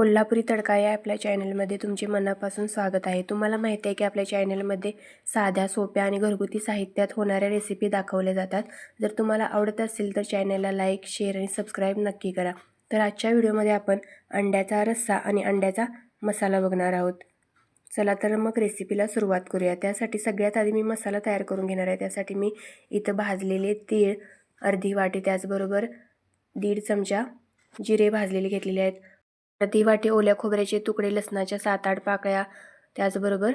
कोल्हापुरी तडका या आपल्या चॅनलमध्ये तुमचे मनापासून स्वागत आहे. तुम्हाला माहिती आहे की आपल्या चॅनलमध्ये साध्या सोप्या आणि घरगुती साहित्यात होणाऱ्या रेसिपी दाखवल्या जातात. जर तुम्हाला आवडत असेल तर चॅनलला लाईक शेअर आणि सबस्क्राईब नक्की करा. तर आजच्या व्हिडिओमध्ये आपण अंड्याचा रस्सा आणि अंड्याचा मसाला बघणार आहोत. चला तर मग रेसिपीला सुरुवात करूया. त्यासाठी सगळ्यात आधी मी मसाला तयार करून घेणार आहे. त्यासाठी मी इथं भाजलेले तीळ अर्धी वाटी त्याचबरोबर दीड चमचा जिरे भाजलेले घेतलेले आहेत. अर्धी वाटी ओल्या खोबऱ्याचे तुकडे लसणाच्या सात आठ पाकळ्या त्याचबरोबर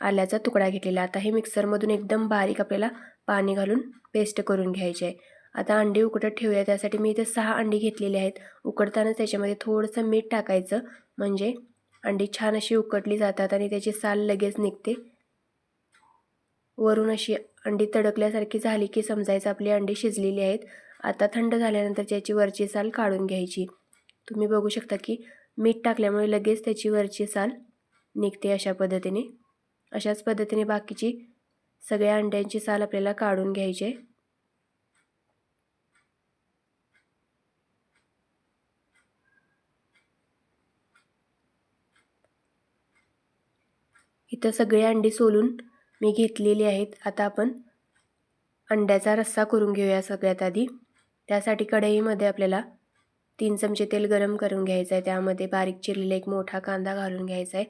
आल्याचा तुकडा घेतलेला. आता हे मिक्सरमधून एकदम बारीक आपल्याला पाणी घालून पेस्ट करून घ्यायचे आहे. आता अंडी उकडत ठेवूया. त्यासाठी मी इथे सहा अंडी घेतलेली आहेत. उकडतानाच त्याच्यामध्ये थोडंसं मीठ टाकायचं. म्हणजे अंडी छान अशी उकडली जातात आणि त्याची साल लगेच निघते. वरून अशी अंडी तडकल्यासारखी झाली की समजायचं आपली अंडी शिजलेली आहेत. आता थंड झाल्यानंतर त्याची वरची साल काढून घ्यायची. तुम्ही बघू शकता की मीठ टाकल्यामुळे लगेच त्याची वरची साल निघते अशा पद्धतीने. अशाच पद्धतीने बाकीची सगळ्या अंड्यांची साल आपल्याला काढून घ्यायची इथं सगळी अंडी सोलून मी घेतलेली आहेत. आता आपण अंड्याचा रस्सा करून घेऊया सगळ्यात आधी. त्यासाठी कढईमध्ये आपल्याला तीन चमचे तेल गरम करून घ्यायचं आहे त्यामध्ये बारीक चिरलेला एक मोठा कांदा घालून घ्यायचा आहे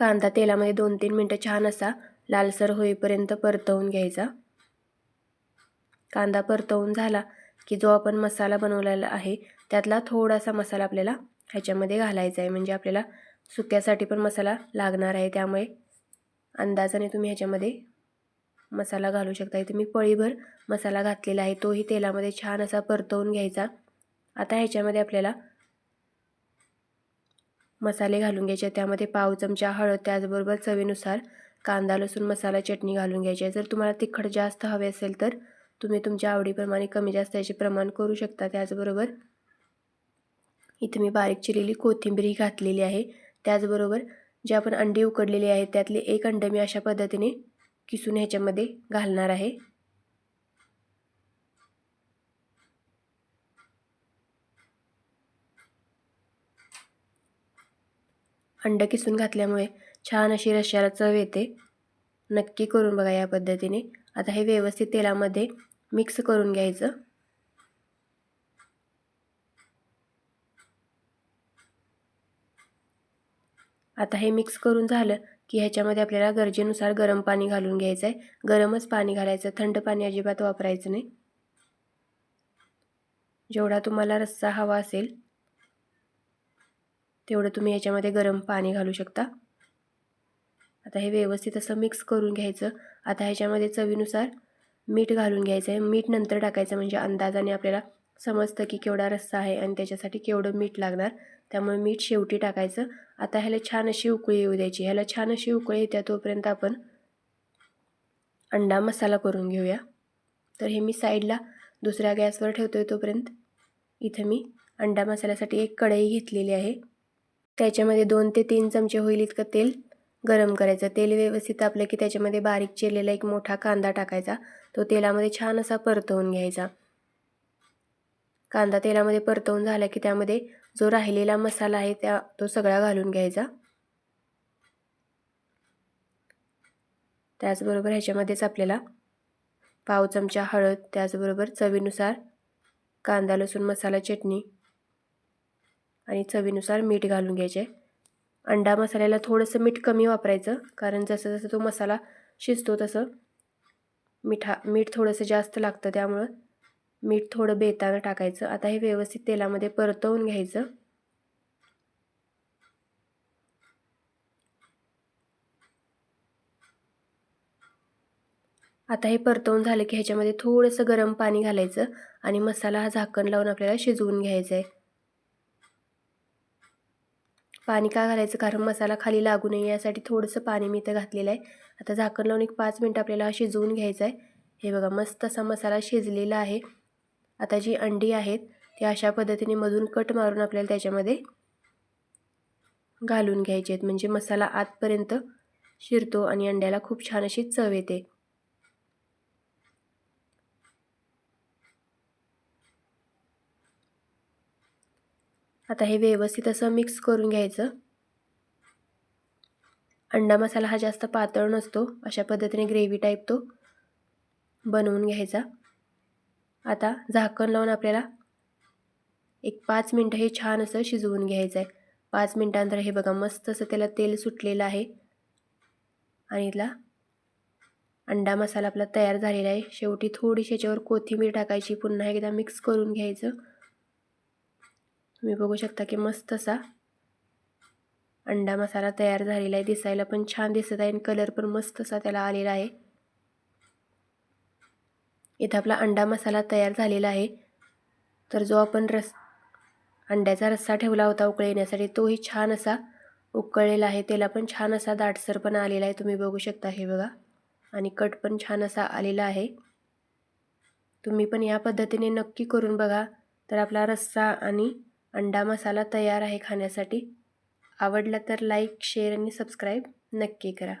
कांदा तेलामध्ये दोन तीन मिनटं छान असा लालसर होईपर्यंत परतवून घ्यायचा. कांदा परतवून झाला की जो आपण मसाला बनवलेला आहे त्यातला थोडासा मसाला आपल्याला ह्याच्यामध्ये घालायचा आहे म्हणजे आपल्याला सुक्यासाठी पण मसाला लागणार आहे. त्यामुळे अंदाजाने तुम्ही ह्याच्यामध्ये मसाला घालू शकता इथे मी पळीभर मसाला घातलेला आहे तोही तेलामध्ये छान असा परतवून घ्यायचा. आता ह्याच्यामध्ये आपल्याला मसाले घालून घ्यायचे त्यामध्ये पाव चमचा हळद त्याचबरोबर चवीनुसार कांदा लसूण मसाला चटणी घालून घ्यायची आहे. जर तुम्हाला तिखट जास्त हवे असेल तर तुम्ही तुमच्या आवडीप्रमाणे कमी जास्त याचे प्रमाण करू शकता. त्याचबरोबर इथे मी बारीक चिरलेली कोथिंबीर घातलेली आहे. त्याचबरोबर जे आपण अंडी उकडलेली आहेत त्यातले एक अंड मी अशा पद्धतीने किसून ह्याच्यामध्ये घालणार आहे. अंड किसून घातल्यामुळे छान अशी रश्याला चव येते. नक्की करून बघा या पद्धतीने. आता हे व्यवस्थित तेलामध्ये मिक्स करून घ्यायचं. आता हे मिक्स करून झालं की ह्याच्यामध्ये आपल्याला गरजेनुसार गरम पाणी घालून घ्यायचं आहे गरमच पाणी घालायचं. थंड पाणी अजिबात वापरायचं नाही. जेवढा तुम्हाला रस्सा हवा असेल तेवढं तुम्ही याच्यामध्ये गरम पाणी घालू शकता. आता हे व्यवस्थित असं मिक्स करून घ्यायचं. आता ह्याच्यामध्ये चवीनुसार मीठ घालून घ्यायचं आहे. मीठ नंतर टाकायचं म्हणजे अंदाजाने आपल्याला समजतं की केवढा रस्सा आहे आणि त्याच्यासाठी केवढं मीठ लागणार. त्यामुळे मीठ शेवटी टाकायचं. आता ह्याला छान अशी उकळी येऊ द्यायची. ह्याला छान अशी उकळी येत्या तोपर्यंत आपण अंडा मसाला करून घेऊया. तर हे मी साईडला दुसऱ्या गॅसवर ठेवतो आहे तोपर्यंत. इथं मी अंडा मसाल्यासाठी एक कढई घेतलेली आहे. त्याच्यामध्ये दोन ते तीन चमचे होईल इतकं तेल गरम करायचं. तेल व्यवस्थित आपलं की त्याच्यामध्ये बारीक चिरलेला एक मोठा कांदा टाकायचा. तो तेलामध्ये छान असा परतवून घ्यायचा. कांदा तेलामध्ये परतवून झाला की त्यामध्ये जो राहिलेला मसाला आहे त्या तो सगळा घालून घ्यायचा. त्याचबरोबर ह्याच्यामध्येच आपल्याला पाव चमचा हळद त्याचबरोबर चवीनुसार कांदा लसूण मसाला चटणी आणि चवीनुसार मीठ घालून घ्यायचे. अंडा मसाल्याला थोडंसं मीठ कमी वापरायचं कारण जसं जसं तो मसाला शिजतो तसं मिठा मीठ थोडंसं जास्त लागतं त्यामुळं मीठ थोडं बेतानं टाकायचं. आता हे व्यवस्थित तेलामध्ये परतवून घ्यायचं. आता हे परतवून झालं की ह्याच्यामध्ये थोडंसं गरम पाणी घालायचं आणि मसाला हा झाकण लावून आपल्याला शिजवून घ्यायचा आहे पाणी का घालायचं? कारण मसाला खाली लागू नये यासाठी थोडंसं पाणी मी इथं घातलेलं आहे. आता झाकण लावून एक पाच मिनटं आपल्याला शिजवून घ्यायचं आहे. हे बघा मस्त असा मसाला शिजलेला आहे. आता जी अंडी आहेत ती अशा पद्धतीने मधून कट मारून आपल्याला त्याच्यामध्ये घालून घ्यायचे आहेत. म्हणजे मसाला आतपर्यंत शिरतो आणि अंड्याला खूप छान अशी चव येते. आता हे व्यवस्थित असं मिक्स करून घ्यायचं. अंडा मसाला हा जास्त पातळ नसतो अशा पद्धतीने ग्रेव्ही टाईप तो बनवून घ्यायचा. आता झाकण लावून आपल्याला एक पाच मिनटं हे छान असं शिजवून घ्यायचं आहे पाच मिनटानंतर हे बघा मस्त असं त्याला तेल सुटलेलं आहे. आणि इथला अंडा मसाला आपला तयार झालेला आहे. शेवटी थोडीशी याच्यावर कोथिंबीर टाकायची पुन्हा एकदा मिक्स करून घ्यायचं. तुम्ही बघू शकता की मस्त असा अंडा मसाला तयार झालेला आहे दिसायला पण छान दिसत आहे आणि कलर पण मस्त असा त्याला आलेला आहे. इथं आपला अंडा मसाला तयार झालेला आहे. तर जो आपण रस अंड्याचा रस्सा ठेवला होता उकळण्यासाठी तोही छान असा उकळलेला आहे. त्याला पण छान असा दाटसर पण आलेला आहे. तुम्ही बघू शकता हे बघा. आणि कट पण छान असा आलेला आहे. तुम्ही पण या पद्धतीने नक्की करून बघा. तर आपला रस्सा आणि अंडा मसाला तयार आहे खाण्यासाठी. आवडला तर लाईक शेअर आणि सबस्क्राईब नक्की करा.